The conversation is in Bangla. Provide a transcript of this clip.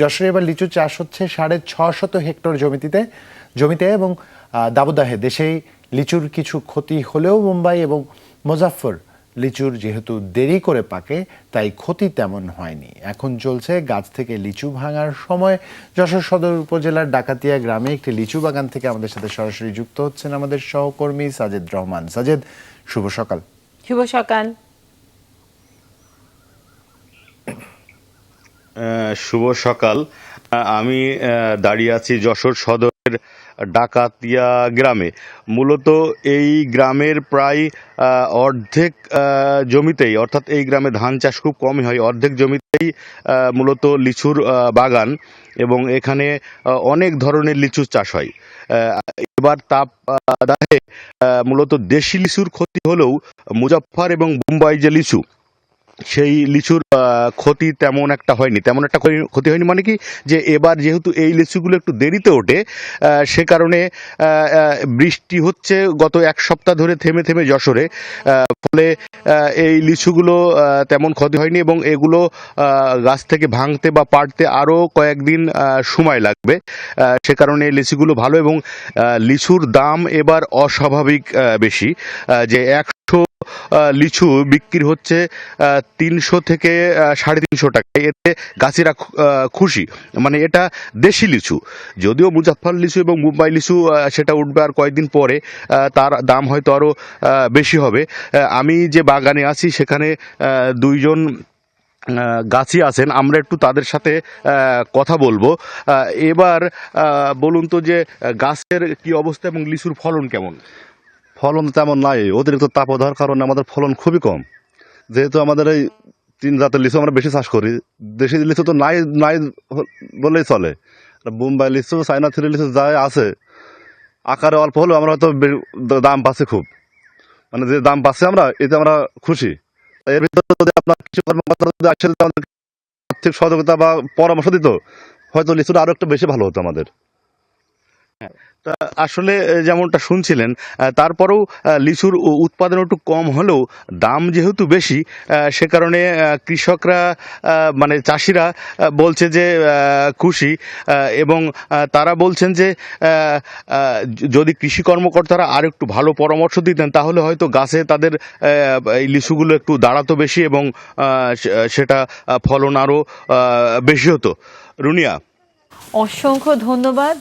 যশোরে এবার লিচু চাষ হচ্ছে সাড়ে ছশত হেক্টর জমিতে জমিতে এবং দাবদাহে দেশেই লিচুর কিছু ক্ষতি হলেও মুম্বাই এবং মুজাফফর লিচুর যেহেতু দেরি করে পাকে, তাই ক্ষতি তেমন হয়নি। এখন চলছে গাছ থেকে লিচু ভাঙার সময়। যশোর সদর উপজেলার ডাকাতিয়া গ্রামে একটি লিচু বাগান থেকে আমাদের সাথে সরাসরি যুক্ত হচ্ছেন আমাদের সহকর্মী সাজেদ রহমান। সাজেদ, শুভ সকাল। শুভ সকাল। শুভ সকাল। আমি দাঁড়িয়ে আছি যশোর সদরের ডাকাতিয়া গ্রামে। মূলত এই গ্রামের প্রায় অর্ধেক জমিতেই, অর্থাৎ এই গ্রামে ধান চাষ খুব কমই হয়, অর্ধেক জমিতেই মূলত লিচুর বাগান এবং এখানে অনেক ধরনের লিচু চাষ হয়। এবার তাপ দাহে মূলত দেশি লিচুর ক্ষতি হলেও মুজাফফর এবং মুম্বাই যে লিচু সেই লিচুর ক্ষতি তেমন একটা হয়নি। তেমন একটা ক্ষতি- হয়নি মানে কি? যে এবার যেহেতু এই লিচুগুলো একটু দেরিতে ওঠে সে কারণে বৃষ্টি হচ্ছে গত এক সপ্তাহ ধরে থেমে থেমে যশোরে ফলে এই লিচুগুলো তেমন ক্ষতি হয়নি এবং এগুলো গাছ থেকে ভাঙতে বা পাড়তে আরও কয়েকদিন সময় লাগবে। সে কারণে লিচুগুলো ভালো এবং লিচুর দাম এবার অস্বাভাবিক বেশি। যে আহ, লিচু বিক্রি হচ্ছে তিনশো থেকে সাড়ে তিনশো টাকা। এতে গাছিরা খুশি। মানে এটা দেশি লিচু। যদিও মুজাফফর লিচু এবং মুম্বাই লিচু সেটা উঠবে আর কয়েকদিন পরে তার দাম হয়তো আরও বেশি হবে। আমি যে বাগানে আছি, সেখানে দুইজন গাছি আছেন। আমরা একটু তাদের সাথে কথা বলব। এবার বলুন তো যে, গাছের কি অবস্থা এবং লিচুর ফলন কেমন? ফলন তেমন নাই। অতিরিক্ত তাপদার কারণে আমাদের ফলন খুবই কম। যেহেতু আমাদের এই তিন জাতের লিচু আমরা বেশি চাষ করি, দেশি লিচু তো নাই নাই বললেই চলে। বোম্বাই লিচু চাইনা থ্রি লিচু যা আছে, আকারে অল্প হলেও আমরা হয়তো দাম পাচ্ছি খুব। মানে যে দাম পাচ্ছি আমরা, এতে আমরা খুশি। এর ভিতরে যদি আপনার কৃষি কর্মকর্তা যদি আসে যদি আমাদের আর্থিক সহযোগিতা বা পরামর্শ দিত, হয়তো লিচুটা আরও একটু বেশি ভালো হতো আমাদের। আসলে যেমনটা শুনছিলেন তারপরেও লিচুর উৎপাদন একটু কম হলেও দাম যেহেতু বেশি সে কারণে কৃষকরা মানে চাষিরা বলছে যে খুশি এবং তারা বলছেন য- যদি কৃষি কর্মকর্তারা আর একটু ভালো পরামর্শ দিতেন, তাহলে হয়তো গাছে তাদের এই লিচুগুলো একটু দাঁড়াতো বেশি এবং সেটা ফলন আরও বেশি হতো। রুনিয়া। অসংখ্য ধন্যবাদ।